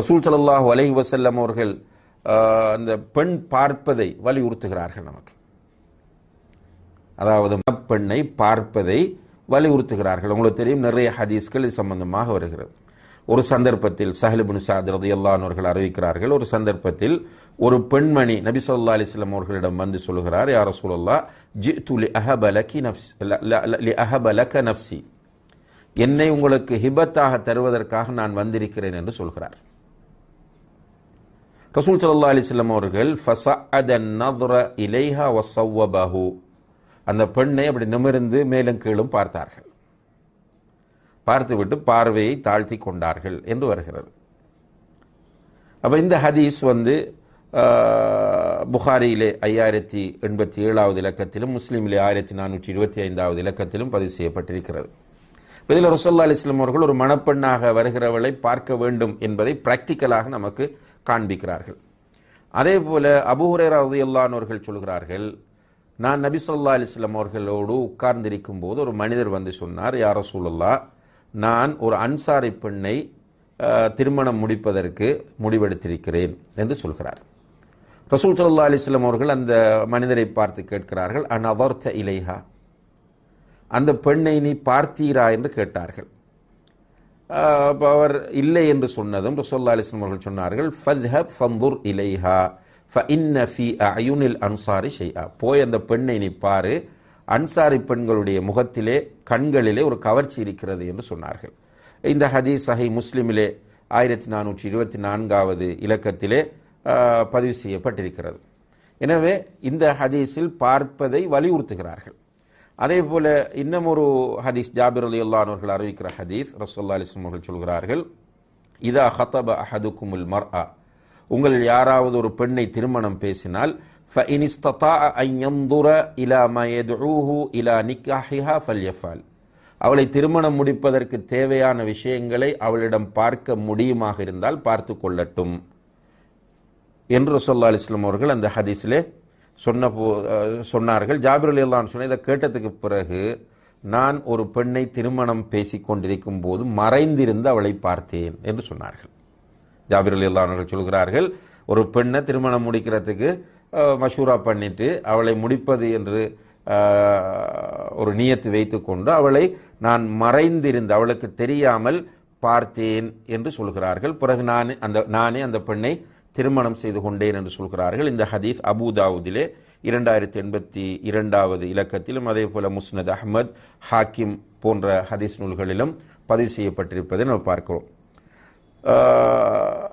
ரசூல் ஸல்லல்லாஹு அலஹி வசல்லம் அவர்கள் அந்த பெண் பார்ப்பதை வலியுறுத்துகிறார்கள் நமக்கு. அதாவது பெண்ணை பார்ப்பதை வலியுறுத்துகிறார்கள். உங்களுக்கு தெரியும் நிறைய ஹதீஸ்கள் இது சம்பந்தமாக வருகிறது. ஒரு சந்தர்ப்பத்தில் சஹலிபுன் சாத் ரதியல்லான் அவர்கள் அறிவிக்கிறார்கள் ஒரு சந்தர்ப்பத்தில் ஒரு பெண்மணி நபி சொல்லா அலிஸ்லாம் அவர்களிடம் வந்து சொல்கிறார் யார் ரசூலல்லா ஜி துலி அஹபலகி நப்சி அஹபலக நப்சி என்னை உங்களுக்கு ஹிபத்தாக தருவதற்காக நான் வந்திருக்கிறேன் என்று சொல்கிறார். ரசூல் சல்லா அலைஹி அவர்கள் இலைஹா வஸவ்வபஹு. அந்த பெண்ணை அப்படி நிமிர்ந்து மேலும் கீழும் பார்த்தார்கள். பார்த்துவிட்டு பார்வையை தாழ்த்தி கொண்டார்கள் என்று வருகிறது. அப்போ இந்த ஹதீஸ் வந்து புகாரியிலே ஐயாயிரத்தி எண்பத்தி ஏழாவது இலக்கத்திலும் முஸ்லீமிலே ஆயிரத்தி நானூற்றி இருபத்தி ஐந்தாவது இலக்கத்திலும் பதிவு செய்யப்பட்டிருக்கிறது. இதில் ரசோல்லா அலிஸ்லாம் அவர்கள் ஒரு மணப்பெண்ணாக வருகிறவளை பார்க்க வேண்டும் என்பதை பிராக்டிக்கலாக நமக்கு காண்பிக்கிறார்கள். அதே போல அபூஹுரேரா ரலியல்லாஹு சொல்கிறார்கள் நான் நபி சொல்லா அலிஸ்லாம் அவர்களோடு உட்கார்ந்திருக்கும் போது ஒரு மனிதர் வந்து சொன்னார் யார சூழல்லா நான் ஒரு அன்சாரி பெண்ணை திருமணம் முடிப்பதற்கு முடிவெடுத்திருக்கிறேன் என்று சொல்கிறார். ரசூல் சல்லா அலிஸ்லாம் அவர்கள் அந்த மனிதரை பார்த்து கேட்கிறார்கள் அன் அவர்த்த இலைஹா அந்த பெண்ணை நீ பார்த்தீரா? என்று கேட்டார்கள். அவர் இல்லை என்று சொன்னதும் ரசோல்லா அலிஸ்லம் அவர்கள் சொன்னார்கள் ஃபத்ஹப் ஃபந்துர் இலைஹா ஃபஇன்ன ஃபி அயுனில் அன்சாரி ஷெய்யா போய் அந்த பெண்ணை நீ பாரு அன்சாரி பெண்களுடைய முகத்திலே கண்களிலே ஒரு கவர்ச்சி இருக்கிறது என்று சொன்னார்கள். இந்த ஹதீஸ் சஹி முஸ்லிமிலே ஆயிரத்தி நானூற்றி இருபத்தி நான்காவது இலக்கத்திலே பதிவு செய்யப்பட்டிருக்கிறது. எனவே இந்த ஹதீஸில் பார்ப்பதை வலியுறுத்துகிறார்கள். அதே போல இன்னும் ஒரு ஹதீஸ் ஜாபிர் அலி அவர்கள் அறிவிக்கிற ஹதீஸ் ரசோல்லா அலிஸ்லாம் அவர்கள் சொல்கிறார்கள் இதா ஹத்தப அஹதுக்குமுல் மர்ஆ உங்கள் யாராவது ஒரு பெண்ணை திருமணம் பேசினால் فإن استطاع أن ينظر إلى ما يدعوه إلى نكاحها فليفعل அவளை திருமணம் முடிப்பதற்கு தேவையான விஷயங்களை அவளிடம் பார்க்க முடியுமாக இருந்தால் பார்த்து கொள்ளட்டும் என்று ரசோல்லா அலிஸ்லாம் அவர்கள் அந்த ஹதீஸிலே சொன்ன போ சொன்னார்கள். ஜாபிர் அலி அல்லான் சொன்ன இதை கேட்டதுக்கு பிறகு நான் ஒரு பெண்ணை திருமணம் பேசிக் கொண்டிருக்கும் போது மறைந்திருந்து அவளை பார்த்தேன் என்று சொன்னார்கள். ஜாபிர் அலி அல்லான் சொல்கிறார்கள் ஒரு பெண்ணை திருமணம் முடிக்கிறதுக்கு மஷூரா பண்ணிட்டு அவளை முடிப்பது என்று ஒரு நியத்து வைத்துக்கொண்டு அவளை நான் மறைந்திருந்து அவளுக்கு தெரியாமல் பார்த்தேன் என்று சொல்கிறார்கள். பிறகு நான் அந்த நானே அந்த பெண்ணை திருமணம் செய்து கொண்டேன் என்று சொல்கிறார்கள். இந்த ஹதீஸ் அபுதாவுதிலே இரண்டாயிரத்தி எண்பத்தி இரண்டாவது இலக்கத்திலும் அதே போல முஸ்னத் அஹ்மத் ஹாக்கிம் போன்ற ஹதீஸ் நூல்களிலும் பதிவு செய்யப்பட்டிருப்பதை நம்ம பார்க்கிறோம். ஆஹ்,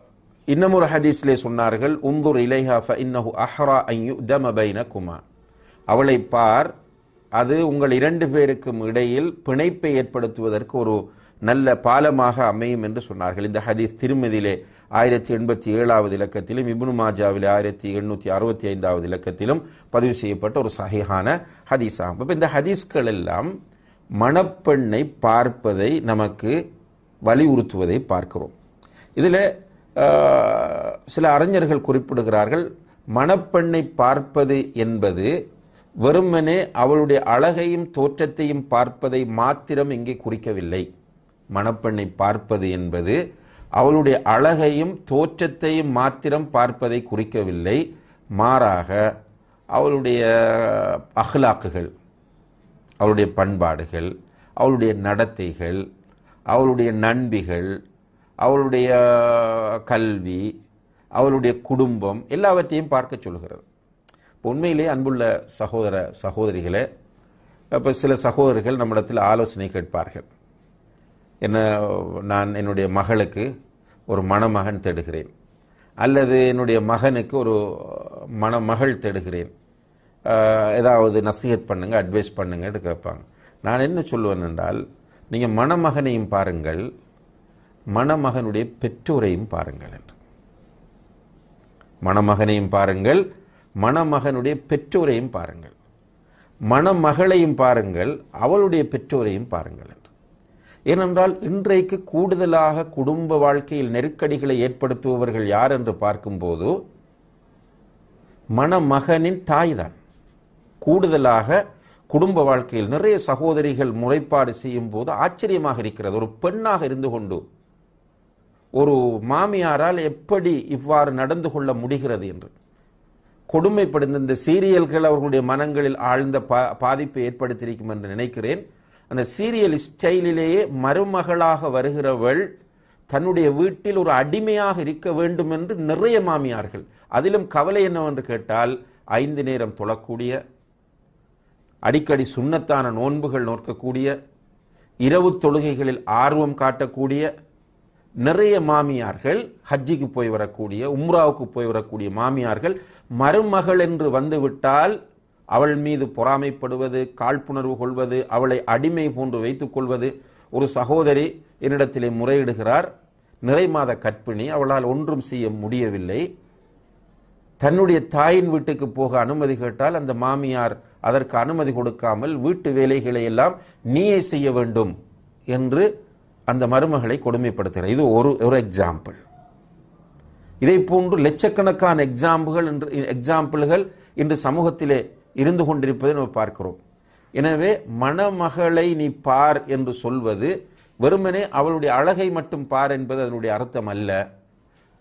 இன்னும் ஒரு ஹதீஸ்லே சொன்னார்கள் உந்தூர் இலைஹா ஃபஇன்னஹு அஹ்ரா அன் யுதம பைனகுமா. அவளை பார் அது உங்கள் இரண்டு பேருக்கும் இடையில் பிணைப்பை ஏற்படுத்துவதற்கு ஒரு நல்ல பாலமாக அமையும் என்று சொன்னார்கள். இந்த ஹதீஸ் திருமதியிலே ஆயிரத்தி எண்பத்தி ஏழாவது இலக்கத்திலும் இப்னு மாஜாவிலே ஆயிரத்தி எண்ணூற்றி அறுபத்தி ஐந்தாவது இலக்கத்திலும் பதிவு செய்யப்பட்ட ஒரு சஹிஹான ஹதீஸ் ஆகும் இப்போ இந்த ஹதீஸ்கள் எல்லாம் மணப்பெண்ணை பார்ப்பதை நமக்கு வலியுறுத்துவதை பார்க்கிறோம். இதில் சில அறிஞர்கள் குறிப்பிடுகிறார்கள் மணப்பெண்ணை பார்ப்பது என்பது வெறுமனே அவளுடைய அழகையும் தோற்றத்தையும் பார்ப்பதை மாத்திரம் இங்கே குறிக்கவில்லை. மணப்பெண்ணை பார்ப்பது என்பது அவளுடைய அழகையும் தோற்றத்தையும் மாத்திரம் பார்ப்பதை குறிக்கவில்லை. மாறாக அவளுடைய அஹ்லாக்குகள் அவளுடைய பண்பாடுகள் அவளுடைய நடத்தைகள் அவளுடைய நண்பிகள் அவளுடைய கல்வி அவளுடைய குடும்பம் எல்லாவற்றையும் பார்க்க சொல்கிறது. இப்போ உண்மையிலே அன்புள்ள சகோதர சகோதரிகளே இப்போ சில சகோதரிகள் நம்மிடத்தில் ஆலோசனை கேட்பார்கள். என்ன நான் என்னுடைய மகளுக்கு ஒரு மணமகன் தேடுகிறேன். அல்லது என்னுடைய மகனுக்கு ஒரு மணமகள் தேடுகிறேன். ஏதாவது நசீகத் பண்ணுங்கள் அட்வைஸ் பண்ணுங்கன்னு கேட்பாங்க. நான் என்ன சொல்லுவேன் என்றால் நீங்கள் மணமகனையும் பாருங்கள் மணமகனுடைய பெற்றோரையும் பாருங்கள் என்று. மணமகனையும் பாருங்கள் மணமகனுடைய பெற்றோரையும் பாருங்கள். மணமகளையும் பாருங்கள் அவளுடைய பெற்றோரையும் பாருங்கள் ஏனென்றால் இன்றைக்கு கூடுதலாக குடும்ப வாழ்க்கையில் நெருக்கடிகளை ஏற்படுத்துபவர்கள் யார் என்று பார்க்கும்போது மணமகனின் தாய்தான். கூடுதலாக குடும்ப வாழ்க்கையில் நிறைய சகோதரிகள் முறைப்பாடு செய்யும் போது ஆச்சரியமாக இருக்கிறது. ஒரு பெண்ணாக இருந்து கொண்டு ஒரு மாமியாரால் எப்படி இவ்வாறு நடந்து கொள்ள முடிகிறது என்று. கொடுமைப்படுத்த இந்த சீரியல்கள் அவர்களுடைய மனங்களில் ஆழ்ந்த பா பாதிப்பை ஏற்படுத்தியிருக்கும் என்று நினைக்கிறேன். அந்த சீரியல் ஸ்டைலிலேயே மருமகளாக வருகிறவள் தன்னுடைய வீட்டில் ஒரு அடிமையாக இருக்க வேண்டும் என்று நிறைய மாமியார்கள். அதிலும் கவலை என்னவென்று கேட்டால் ஐந்து நேரம் தொழக்கூடிய அடிக்கடி சுண்ணத்தான நோன்புகள் நோக்கக்கூடிய இரவு தொழுகைகளில் ஆர்வம் காட்டக்கூடிய நிறைய மாமியார்கள் ஹஜ்ஜிக்கு போய் வரக்கூடிய உம்ராவுக்கு போய் வரக்கூடிய மாமியார்கள் மருமகள் என்று வந்துவிட்டால் அவள் மீது பொறாமைப்படுவது காழ்ப்புணர்வு கொள்வது அவளை அடிமை போன்று வைத்துக் கொள்வது ஒரு சகோதரி என்னிடத்திலே முறையிடுகிறார். நிறை மாத கற்பிணி அவளால் ஒன்றும் செய்ய முடியவில்லை. தன்னுடைய தாயின் வீட்டுக்கு போக அனுமதி கேட்டால் அந்த மாமியார் அதற்கு அனுமதி கொடுக்காமல் வீட்டு வேலைகளை எல்லாம் நீயே செய்ய வேண்டும் என்று அந்த மருமகளை கொடுமைப்படுத்துகிறார். இது ஒரு ஒரு எக்ஸாம்பிள் இதை போன்று லட்சக்கணக்கான எக்ஸாம்பிள்கள் என்று எக்ஸாம்பிள்கள் இன்று சமூகத்திலே இருந்து கொண்டிருப்பதை நம்ம பார்க்கிறோம். எனவே மணமகளை நீ பார் என்று சொல்வது வெறுமனே அவளுடைய அழகை மட்டும் பார் என்பது அதனுடைய அர்த்தம் அல்ல.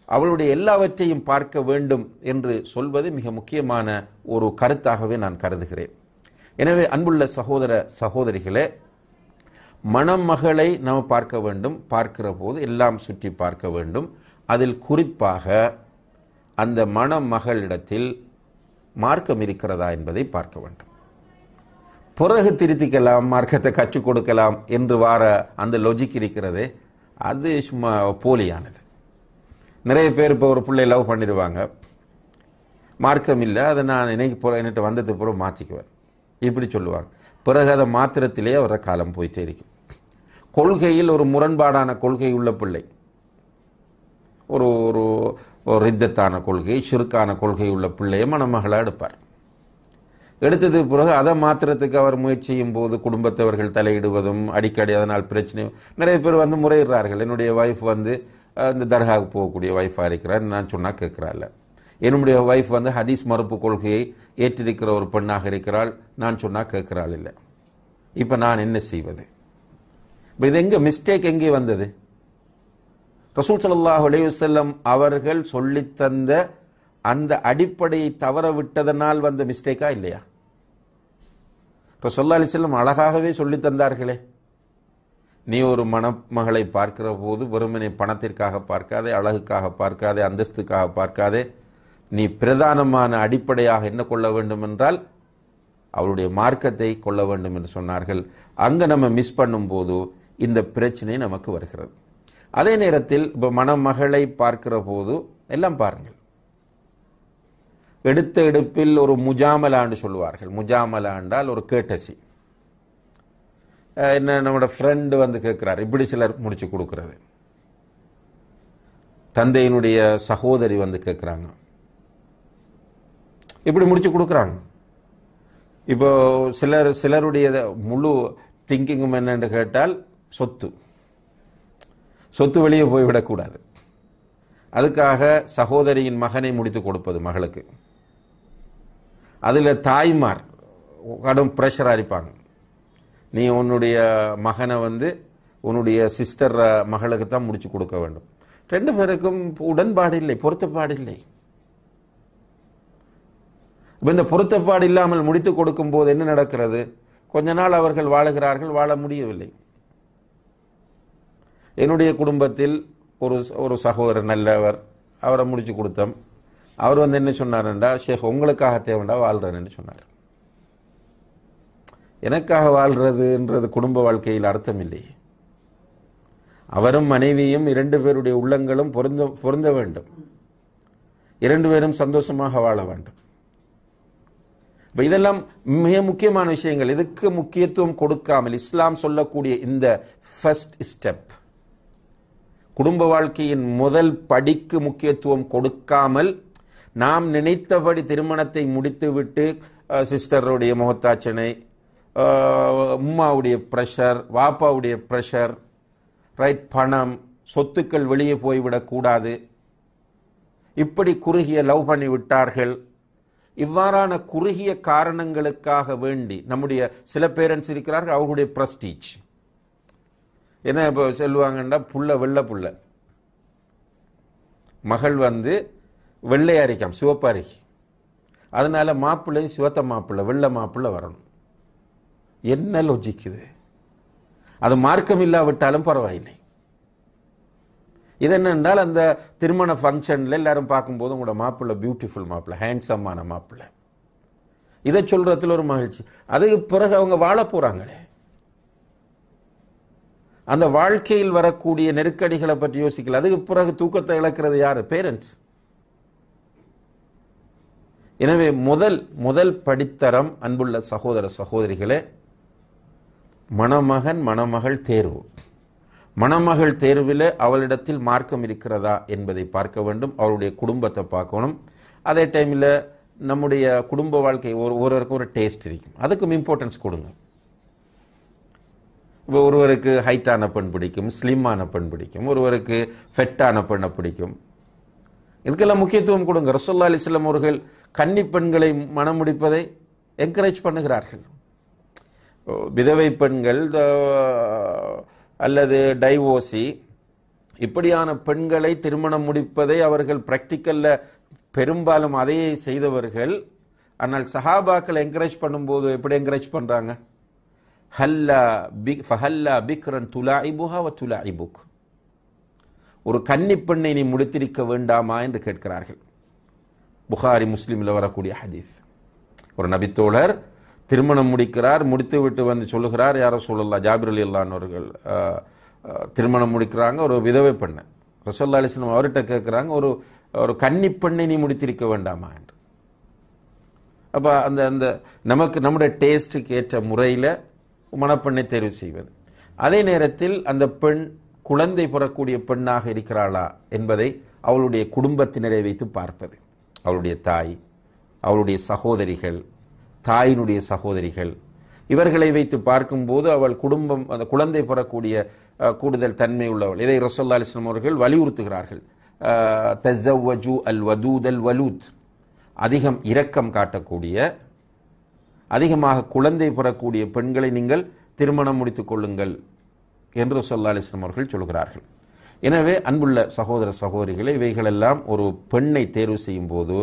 அவளுடைய எல்லாவற்றையும் பார்க்க வேண்டும் என்று சொல்வது மிக முக்கியமான ஒரு கருத்தாகவே நான் கருதுகிறேன். எனவே அன்புள்ள சகோதர சகோதரிகளே மணமகளை நாம் பார்க்க வேண்டும். பார்க்கிற போது எல்லாம் சுற்றி பார்க்க வேண்டும். அதில் குறிப்பாக அந்த மணமகளிடத்தில் மார்க்கம் இருக்கிறதா என்பதை பார்க்க வேண்டும். பிறகு திருத்திக்கலாம் மார்க்கத்தை கற்றுக் கொடுக்கலாம் என்று வார அந்த லொஜிக் இருக்கிறது அது சும்மா போலியானது. நிறைய பேர் இப்போ ஒரு பிள்ளை லவ் பண்ணிடுவாங்க. மார்க்கம் இல்லை அதை நான் இன்னைக்கு போகிற என்னட்டு வந்ததுக்கு பிறகு மாற்றிக்குவேன் இப்படி சொல்லுவாங்க. பிறகு அதை மாத்திரத்திலே அவரை காலம் போயிட்டே இருக்கும். கொள்கையில் ஒரு முரண்பாடான கொள்கை உள்ள பிள்ளை. ஒரு ஒரு ஒரு ரித்தத்தான கொள்கை சிறுக்கான கொள்கை உள்ள பிள்ளையை மணமகளாக எடுப்பார். எடுத்தது பிறகு அதை மாத்திரத்துக்கு அவர் முயற்சியும் போது குடும்பத்தவர்கள் தலையிடுவதும் அடிக்கடி அதனால் பிரச்சனையும் நிறைய பேர் வந்து முறையிடுறார்கள். என்னுடைய ஒய்ஃப் வந்து இந்த தர்காவுக்கு போகக்கூடிய ஒய்ஃபாக இருக்கிறார் நான் சொன்னால் கேட்குறாள். என்னுடைய ஒய்ஃப் வந்து ஹதீஸ் மறுப்பு கொள்கையை ஏற்றிருக்கிற ஒரு பெண்ணாக இருக்கிறாள் நான் சொன்னால் கேட்குறாள் இல்லை. இப்போ நான் என்ன செய்வது? இப்போ இது எங்கே மிஸ்டேக் எங்கே வந்தது? ரசூல் சல்லாஹ் அலையுசல்லம் அவர்கள் சொல்லித்தந்த அந்த அடிப்படையை தவற விட்டதனால் வந்த மிஸ்டேக்கா இல்லையா? ரசோல்லா அலிசல்லம் அழகாகவே சொல்லித் தந்தார்களே. நீ ஒரு மணமகளை பார்க்கிற போது வெறுமனை பணத்திற்காக பார்க்காதே அழகுக்காக பார்க்காதே அந்தஸ்துக்காக பார்க்காதே நீ பிரதானமான அடிப்படையாக என்ன கொள்ள வேண்டும் என்றால் அவருடைய மார்க்கத்தை கொள்ள வேண்டும் என்று சொன்னார்கள். அங்கே நம்ம மிஸ் பண்ணும்போது இந்த பிரச்சனை நமக்கு வருகிறது. அதே நேரத்தில் இப்போ மணமகளை பார்க்கிற போது எல்லாம் பாருங்கள். எடுத்த எடுப்பில் ஒரு முஜாமலான்னு சொல்லுவார்கள். முஜாமலா என்றால் ஒரு கேட்டசி. என்ன நம்மளோட ஃப்ரெண்டு வந்து கேட்குறாரு. இப்படி சிலர் முடிச்சு கொடுக்கறது. தந்தையினுடைய சகோதரி வந்து கேட்குறாங்க. இப்படி முடிச்சு கொடுக்குறாங்க. இப்போ சிலர் சிலருடைய முழு திங்கிங்கும் என்னென்று கேட்டால் சொத்து. சொத்து வெளியே போய்விடக்கூடாது. அதுக்காக சகோதரியின் மகனை முடித்து கொடுப்பது மகளுக்கு. அதில் தாய்மார் கடும் ப்ரெஷராக இருப்பாங்க. நீ உன்னுடைய மகனை வந்து உன்னுடைய சிஸ்டர் மகளுக்கு தான் முடிச்சு கொடுக்க வேண்டும். ரெண்டு பேருக்கும் உடன்பாடு இல்லை பொருத்தப்பாடு இல்லை. இப்போ இந்த பொருத்தப்பாடு இல்லாமல் முடித்து கொடுக்கும் போது என்ன நடக்கிறது? கொஞ்ச நாள் அவர்கள் வாழுகிறார்கள் வாழ முடியவில்லை. என்னுடைய குடும்பத்தில் ஒரு ஒரு சகோதரர் நல்லவர் அவரை முடிச்சு கொடுத்தோம். அவர் வந்து என்ன சொன்னார்ன்றா ஷேக் உங்களுக்காக தேவைண்டா வாழ்றேன்னு சொன்னார். எனக்காக வாழ்கிறதுன்றது குடும்ப வாழ்க்கையில் அர்த்தம் இல்லையே. அவரும் மனைவியும் இரண்டு பேருடைய உள்ளங்களும் பொருந்த பொருந்த வேண்டும். இரண்டு பேரும் சந்தோஷமாக வாழ வேண்டும். இப்போ இதெல்லாம் மிக முக்கியமான விஷயங்கள். இதுக்கு முக்கியத்துவம் கொடுக்காமல் இஸ்லாம் சொல்லக்கூடிய இந்த ஃபர்ஸ்ட் ஸ்டெப் குடும்ப வாழ்க்கையின் முதல் படிக்கு முக்கியத்துவம் கொடுக்காமல் நாம் நினைத்தபடி திருமணத்தை முடித்துவிட்டு சிஸ்டருடைய முகத்தாச்சனை உம்மாவுடைய ப்ரெஷர் வாப்பாவுடைய ப்ரெஷர் ரைட் பணம் சொத்துக்கள் வெளியே போய்விடக்கூடாது இப்படி குறுகிய லவ் பண்ணி விட்டார்கள். இவ்வாறான குறுகிய காரணங்களுக்காக வேண்டி நம்முடைய சில பேரண்ட்ஸ் இருக்கிறார்கள் அவர்களுடைய ப்ரஸ்டீஜ் என்ன இப்போ சொல்லுவாங்கன்னா புள்ள வெள்ளை புள்ள மகள் வந்து வெள்ளை அரிக்காம் சிவப்பு அரிக்கி. அதனால மாப்பிள்ளை சிவத்த மாப்பிள்ளை வெள்ளை மாப்பிள்ளை வரணும். என்ன லொஜிக் இது? அது மார்க்கம் இல்லாவிட்டாலும் பரவாயில்லை. இது என்னென்றால் அந்த திருமண ஃபங்க்ஷனில் எல்லாரும் பார்க்கும்போது உங்களோட மாப்பிள்ளை பியூட்டிஃபுல் மாப்பிள்ளை ஹேண்ட்ஸமான மாப்பிள்ளை. இதை சொல்கிறதுல ஒரு மகிழ்ச்சி. அதுக்கு பிறகு அவங்க வாழ போகிறாங்களே அந்த வாழ்க்கையில் வரக்கூடிய நெருக்கடிகளை பற்றி யோசிக்கல. அதுக்கு பிறகு தூக்கத்தை இழக்கிறது யாரு? பேரண்ட்ஸ் எனவே முதல் முதல் படித்தரம் அன்புள்ள சகோதர சகோதரிகளே மணமகன் மணமகள் தேர்வு. மணமகள் தேர்வில் அவளிடத்தில் மார்க்கம் இருக்கிறதா என்பதை பார்க்க வேண்டும். அவருடைய குடும்பத்தை பார்க்கணும். அதே டைமில் நம்முடைய குடும்ப வாழ்க்கை ஒரு ஒருவருக்கு ஒரு டேஸ்ட் இருக்கும். அதுக்கும் இம்பார்ட்டன்ஸ் கொடுங்க. இப்போ ஒருவருக்கு ஹைட்டான பெண் பிடிக்கும் ஸ்லிம்மான பெண் பிடிக்கும் ஒருவருக்கு ஃபெட்டான பெண்ணை பிடிக்கும். இதுக்கெல்லாம் முக்கியத்துவம் கொடுங்க. ரசோல்லா அலிஸ்லாம் அவர்கள் கன்னி பெண்களை மனம் முடிப்பதை என்கரேஜ் பண்ணுகிறார்கள். விதவை பெண்கள் த- அல்லது டைவோசி இப்படியான பெண்களை திருமணம் முடிப்பதை அவர்கள் ப்ராக்டிக்கலில் பெரும்பாலும் அதையே செய்தவர்கள். ஆனால் சஹாபாக்கள் என்கரேஜ் பண்ணும்போது எப்படி என்கரேஜ் பண்ணுறாங்க ஃபஹல்லா பிக்ரன் துலாஇபுஹா வ துலாஇபுக் ஒரு கன்னி பெண்ணை நீ முடித்திருக்க வேண்டாமா என்று கேட்கிறார்கள். புகாரி முஸ்லீமில் வரக்கூடிய ஹதீஸ். ஒரு நபித்தோழர் திருமணம் முடிக்கிறார் முடித்து விட்டு வந்து சொல்லுகிறார் யாரோ சொல்லலாம் ஜாபிர் அலி அல்லான்னவர்கள் திருமணம் முடிக்கிறாங்க ஒரு விதவை பெண்ணை. ரசோல்லா அலிஸ்லாம் அவர்கிட்ட கேட்குறாங்க ஒரு ஒரு கன்னி பெண்ணை நீ முடித்திருக்க வேண்டாமா? என்று. அப்போ அந்த அந்த நமக்கு நம்முடைய டேஸ்ட்டுக்கு ஏற்ற முறையில் மணப்பெண்ணை தேர்வு செய்வது. அதே நேரத்தில் அந்த பெண் குழந்தை பெறக்கூடிய பெண்ணாக இருக்கிறாளா என்பதை அவளுடைய குடும்பத்தினரை வைத்து பார்ப்பது. அவளுடைய தாய் அவளுடைய சகோதரிகள் தாயினுடைய சகோதரிகள் இவர்களை வைத்து பார்க்கும்போது அவள் குடும்பம் அந்த குழந்தை பெறக்கூடிய கூடுதல் தன்மை உள்ளவள். இதை ரசோல்லா அலிஸ்லாம் அவர்கள் வலியுறுத்துகிறார்கள். தஜவஜு அல் வதூத் அல் வலூத். அதிகம் இரக்கம் காட்டக்கூடிய அதிகமாக குழந்தை பெறக்கூடிய பெண்களை நீங்கள் திருமணம் முடித்துக் கொள்ளுங்கள் என்று சொல்லா அலிஸ்லாம் அவர்கள் சொல்கிறார்கள். எனவே அன்புள்ள சகோதர சகோதரிகளை இவைகளெல்லாம் ஒரு பெண்ணை தேர்வு செய்யும் போது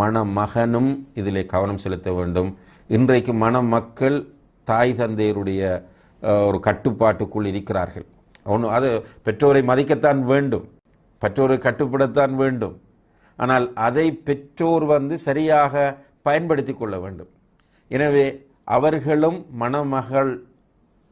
மணமகனும் இதிலே கவனம் செலுத்த வேண்டும். இன்றைக்கு மணமக்கள் தாய் தந்தையருடைய ஒரு கட்டுப்பாட்டுக்குள் இருக்கிறார்கள். ஒன்று அது பெற்றோரை மதிக்கத்தான் வேண்டும். பெற்றோரை கட்டுப்படத்தான் வேண்டும். ஆனால் அதை பெற்றோர் வந்து சரியாக பயன்படுத்தி கொள்ள வேண்டும். எனவே அவர்களும் மணமகள்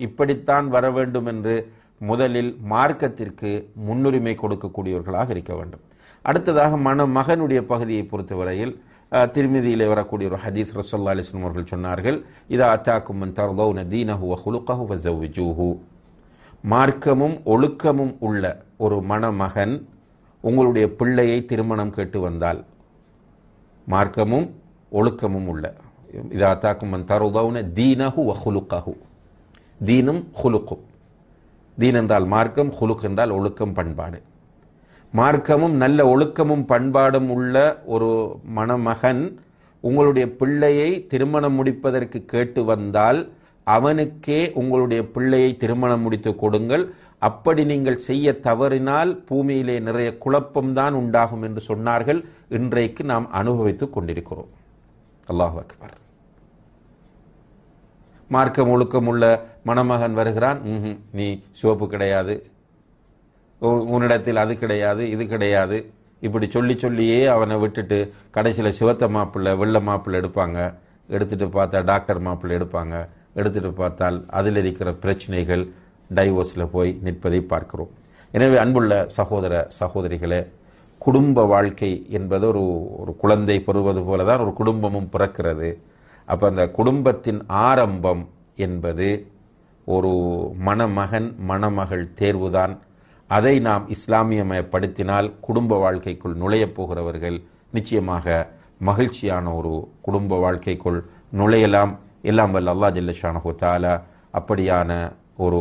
இப்படித்தான் வர வேண்டும் என்று முதலில் மார்க்கத்திற்கு முன்னுரிமை கொடுக்கக்கூடியவர்களாக இருக்க வேண்டும். அடுத்ததாக மணமகனுடைய பகுதியை பொறுத்தவரையில் திருமதியிலே வரக்கூடிய ஒரு ஹதீஸ் ரசோல்லா அலிஸ்லம் அவர்கள் சொன்னார்கள் இதா அத்தாக்கும் தர்தௌன தீனஹு வ ஹுலுகஹு மார்க்கமும் ஒழுக்கமும் உள்ள ஒரு மணமகன் உங்களுடைய பிள்ளையை திருமணம் கேட்டு வந்தால் மார்க்கமும் ஒழுக்கமும் உள்ள இதா தாக்கும் மன் தருதவுன தீனஹு வ ஹுலுக்கஹு தீனும் ஹுலுக்கும் தீன் என்றால் மார்க்கம் ஹுலுக் என்றால் ஒழுக்கம் பண்பாடு மார்க்கமும் நல்ல ஒழுக்கமும் பண்பாடும் உள்ள ஒரு மணமகன் உங்களுடைய பிள்ளையை திருமணம் முடிப்பதற்கு கேட்டு வந்தால் அவனுக்கே உங்களுடைய பிள்ளையை திருமணம் முடித்து கொடுங்கள் அப்படி நீங்கள் செய்ய தவறினால் பூமியிலே நிறைய குழப்பம்தான் உண்டாகும் என்று சொன்னார்கள். இன்றைக்கு நாம் அனுபவித்துக் கொண்டிருக்கிறோம் அல்லாஹ் அக்பர். மார்க்கம் ஒழுக்கம் உள்ள மணமகன் வருகிறான். நீ சிவப்பு கிடையாது. உ- உன்னிடத்தில் அது கிடையாது இது கிடையாது. இப்படி சொல்லி சொல்லியே அவனை விட்டுட்டு கடைசியில் சிவத்த மாப்பிள்ளை வெள்ளை மாப்பிள்ளை எடுப்பாங்க. எடுத்துட்டு பார்த்தா டாக்டர் மாப்பிள்ளை எடுப்பாங்க. எடுத்துட்டு பார்த்தால் அதில் இருக்கிற பிரச்சனைகள் டைவோர்ஸில் போய் நிற்பதை பார்க்கிறோம். எனவே அன்புள்ள சகோதர சகோதரிகளே குடும்ப வாழ்க்கை என்பது ஒரு ஒரு குழந்தை பெறுவது போல தான் ஒரு குடும்பமும் பிறக்கிறது. அப்போ அந்த குடும்பத்தின் ஆரம்பம் என்பது ஒரு மணமகன் மணமகள் தேர்வுதான். அதை நாம் இஸ்லாமியமயப்படுத்தினால் குடும்ப வாழ்க்கைக்குள் நுழையப் போகிறவர்கள் நிச்சயமாக மகிழ்ச்சியான ஒரு குடும்ப வாழ்க்கைக்குள் நுழையலாம். எல்லாம் வல்ல அல்லா ஜல்லஷானஹு தாலா அப்படியான ஒரு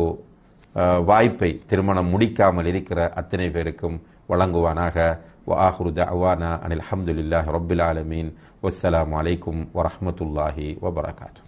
வாய்ப்பை திருமணம் முடிக்காமல் இருக்கிற அத்தனை பேருக்கும் வழங்குவானாக வ ஆஹ்ரு தவானா அனில் அஹமதுல்லாஹி ரபில் ஆலமீன் வஸ்ஸலாம் வலைக்கம் வரமத்துல்லாஹி வபரகாத்து